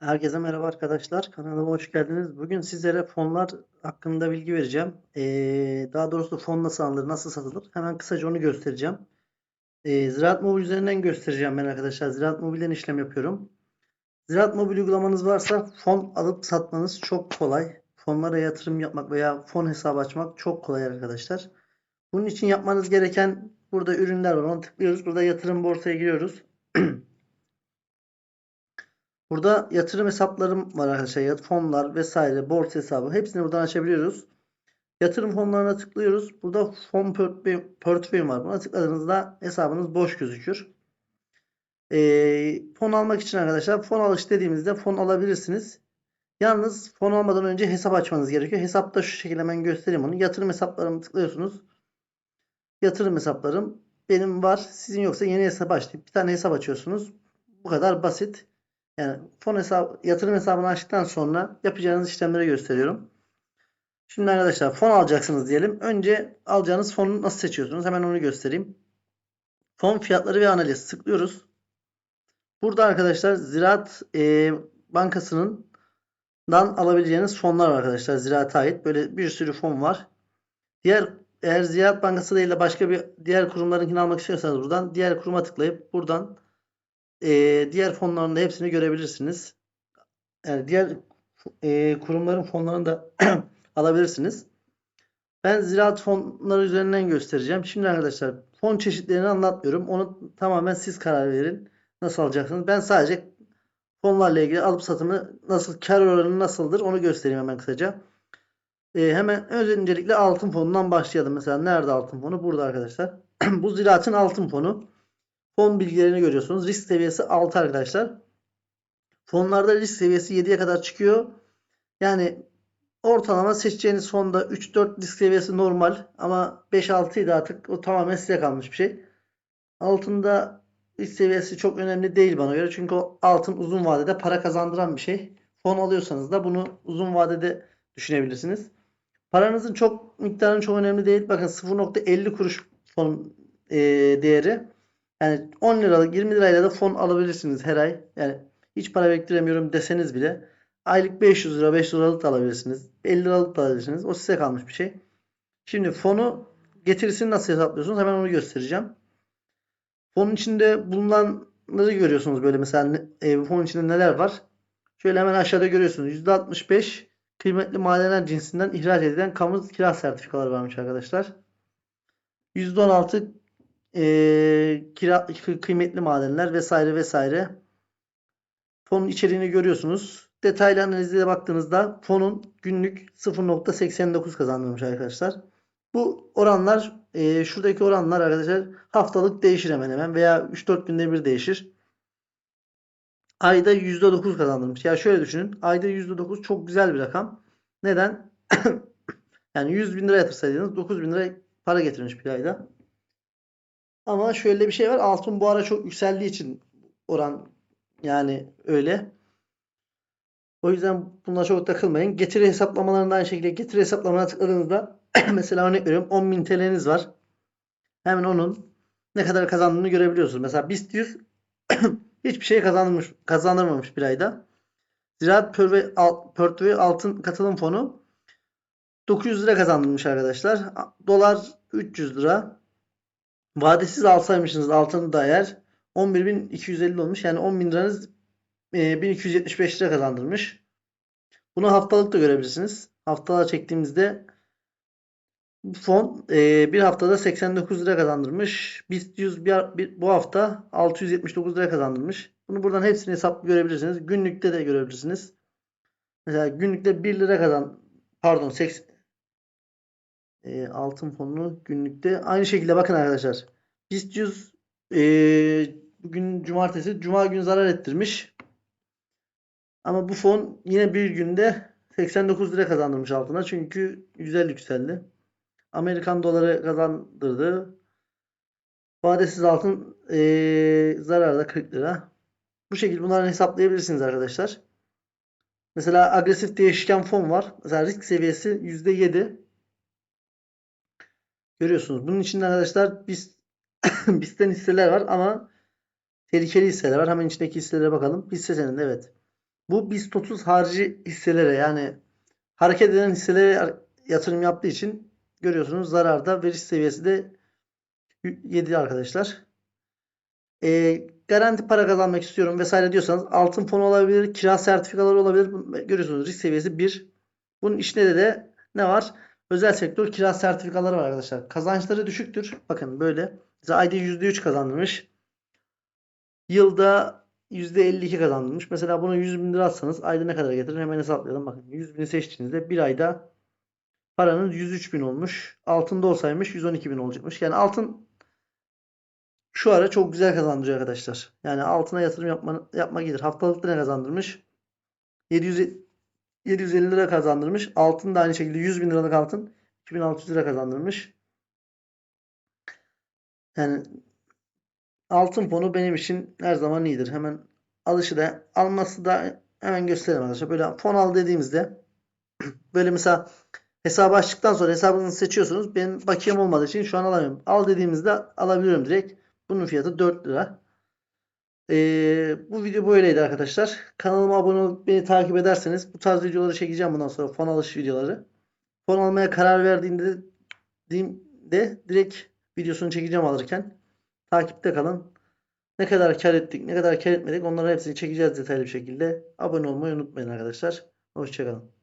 Herkese merhaba arkadaşlar. Kanalıma hoş geldiniz. Bugün sizlere fonlar hakkında bilgi vereceğim. Ee, daha doğrusu fon nasıl alınır, nasıl satılır? Hemen kısaca onu göstereceğim. Ee, Ziraat Mobil üzerinden göstereceğim ben arkadaşlar. Ziraat Mobil'den işlem yapıyorum. Ziraat Mobil uygulamanız varsa fon alıp satmanız çok kolay. Fonlara yatırım yapmak veya fon hesabı açmak çok kolay arkadaşlar. Bunun için yapmanız gereken burada ürünler var. Ona tıklıyoruz. Burada yatırım borsaya giriyoruz. Burada yatırım hesaplarım var arkadaşlar. Fonlar vesaire, borsa hesabı hepsini buradan açabiliyoruz. Yatırım fonlarına tıklıyoruz. Burada fon portföy, portföy var. Buna tıkladığınızda hesabınız boş gözükür. Ee, fon almak için arkadaşlar fon alış dediğimizde fon alabilirsiniz. Yalnız fon almadan önce hesap açmanız gerekiyor. Hesapta şu şekilde hemen göstereyim onu. Yatırım hesaplarımı tıklıyorsunuz. Yatırım hesaplarım benim var. Sizin yoksa yeni hesap açtık. Bir tane hesap açıyorsunuz. Bu kadar basit. Yani fon hesabı, yatırım hesabını açtıktan sonra yapacağınız işlemleri gösteriyorum. Şimdi arkadaşlar fon alacaksınız diyelim. Önce alacağınız fonu nasıl seçiyorsunuz? Hemen onu göstereyim. Fon fiyatları ve analiz tıklıyoruz. Burada arkadaşlar Ziraat e, Bankası'nın alabileceğiniz fonlar var arkadaşlar. Ziraat'a ait. Böyle bir sürü fon var. Diğer eğer Ziraat Bankası değil de başka bir diğer kurumlarınkini almak istiyorsanız buradan diğer kuruma tıklayıp buradan e, diğer fonların da hepsini görebilirsiniz. Yani diğer e, kurumların fonlarını da alabilirsiniz. Ben ziraat fonları üzerinden göstereceğim. Şimdi arkadaşlar fon çeşitlerini anlatmıyorum. Onu tamamen siz karar verin. Nasıl alacaksınız? Ben sadece fonlarla ilgili alıp satımı nasıl kar oranı nasıldır onu göstereyim hemen kısaca. E, hemen öncelikle altın fonundan başlayalım. Mesela nerede altın fonu? Burada arkadaşlar. Bu ziraatın altın fonu. Fon bilgilerini görüyorsunuz. Risk seviyesi 6 arkadaşlar. Fonlarda risk seviyesi 7'ye kadar çıkıyor. Yani ortalama seçeceğiniz fonda 3-4 risk seviyesi normal ama 5-6 idi artık o tamamen size kalmış bir şey. Altında risk seviyesi çok önemli değil bana göre. Çünkü o altın uzun vadede para kazandıran bir şey. Fon alıyorsanız da bunu uzun vadede düşünebilirsiniz. Paranızın çok miktarının çok önemli değil. Bakın 0.50 kuruş fon e, değeri. Yani 10 liralık 20 lirayla da fon alabilirsiniz her ay. Yani hiç para bektiremiyorum deseniz bile aylık 500 lira 500 liralık da alabilirsiniz. 50 liralık da alabilirsiniz. O size kalmış bir şey. Şimdi fonu getirisini nasıl hesaplıyorsunuz? Hemen onu göstereceğim. Fonun içinde bulunanları görüyorsunuz böyle mesela e, fonun içinde neler var? Şöyle hemen aşağıda görüyorsunuz. %65 kıymetli madenler cinsinden ihraç edilen kamu kira sertifikaları varmış arkadaşlar. %16 e, kira, kıymetli madenler vesaire vesaire. Fonun içeriğini görüyorsunuz. Detaylı analizine baktığınızda fonun günlük 0.89 kazandırmış arkadaşlar. Bu oranlar e, şuradaki oranlar arkadaşlar haftalık değişir hemen hemen veya 3-4 günde bir değişir. Ayda %9 kazandırmış. Ya şöyle düşünün. Ayda %9 çok güzel bir rakam. Neden? yani 100 bin lira yatırsaydınız 9 bin lira para getirmiş bir ayda. Ama şöyle bir şey var. Altın bu ara çok yükseldiği için oran yani öyle. O yüzden buna çok takılmayın. Getiri hesaplamalarında aynı şekilde getiri hesaplamana tıkladığınızda mesela örnek veriyorum 10.000 TL'niz var. Hemen onun ne kadar kazandığını görebiliyorsunuz. Mesela BIST 100 hiçbir şey kazandırmış, kazandırmamış bir ayda. Ziraat Portföy Altın Katılım Fonu 900 lira kazandırmış arkadaşlar. Dolar 300 lira. Vadesiz alsaymışsınız altını da eğer 11.250 olmuş. Yani 10.000 liranız e, 1275 lira kazandırmış. Bunu haftalık da görebilirsiniz. Haftalar çektiğimizde fon e, bir haftada 89 lira kazandırmış. BIST 100 bir, bir, bu hafta 679 lira kazandırmış. Bunu buradan hepsini hesaplı görebilirsiniz. Günlükte de görebilirsiniz. Mesela günlükte 1 lira kazan pardon 80 e, altın fonunu günlükte aynı şekilde bakın arkadaşlar. BIST 100 e, bugün cumartesi cuma gün zarar ettirmiş. Ama bu fon yine bir günde 89 lira kazandırmış altına. Çünkü güzel yükseldi. Amerikan doları kazandırdı. Vadesiz altın e, zararda 40 lira. Bu şekilde bunları hesaplayabilirsiniz arkadaşlar. Mesela agresif değişken fon var. Mesela risk seviyesi %7. Görüyorsunuz. Bunun içinde arkadaşlar biz bizden hisseler var ama tehlikeli hisseler var. Hemen içindeki hisselere bakalım. Hisse senedi evet. Bu BIST 30 harici hisselere yani hareket eden hisselere yatırım yaptığı için görüyorsunuz zararda ve risk seviyesi de 7 arkadaşlar. Ee, garanti para kazanmak istiyorum vesaire diyorsanız altın fonu olabilir, kira sertifikaları olabilir. Görüyorsunuz risk seviyesi 1. Bunun içinde de ne var? Özel sektör kira sertifikaları var arkadaşlar. Kazançları düşüktür. Bakın böyle. Mesela ayda %3 kazandırmış. Yılda %52 kazandırmış. Mesela bunu 100 bin lira atsanız ayda ne kadar getirir? Hemen hesaplayalım. Bakın 100 bini seçtiğinizde bir ayda paranız 103 bin olmuş. Altında olsaymış 112 bin olacakmış. Yani altın şu ara çok güzel kazandırıyor arkadaşlar. Yani altına yatırım yapma, yapma gelir. Haftalıkta ne kazandırmış? 700, 750 lira kazandırmış. Altın da aynı şekilde 100 bin liralık altın 2600 lira kazandırmış. Yani altın fonu benim için her zaman iyidir. Hemen alışı da alması da hemen göstereyim arkadaşlar. Böyle fon al dediğimizde böyle mesela hesabı açtıktan sonra hesabınızı seçiyorsunuz. Benim bakiyem olmadığı için şu an alamıyorum. Al dediğimizde alabiliyorum direkt. Bunun fiyatı 4 lira. Ee, bu video böyleydi arkadaşlar. Kanalıma abone olup beni takip ederseniz bu tarz videoları çekeceğim bundan sonra fon alış videoları. Fon almaya karar verdiğimde de direkt videosunu çekeceğim alırken. Takipte kalın. Ne kadar kar ettik, ne kadar kar etmedik onları hepsini çekeceğiz detaylı bir şekilde. Abone olmayı unutmayın arkadaşlar. Hoşçakalın.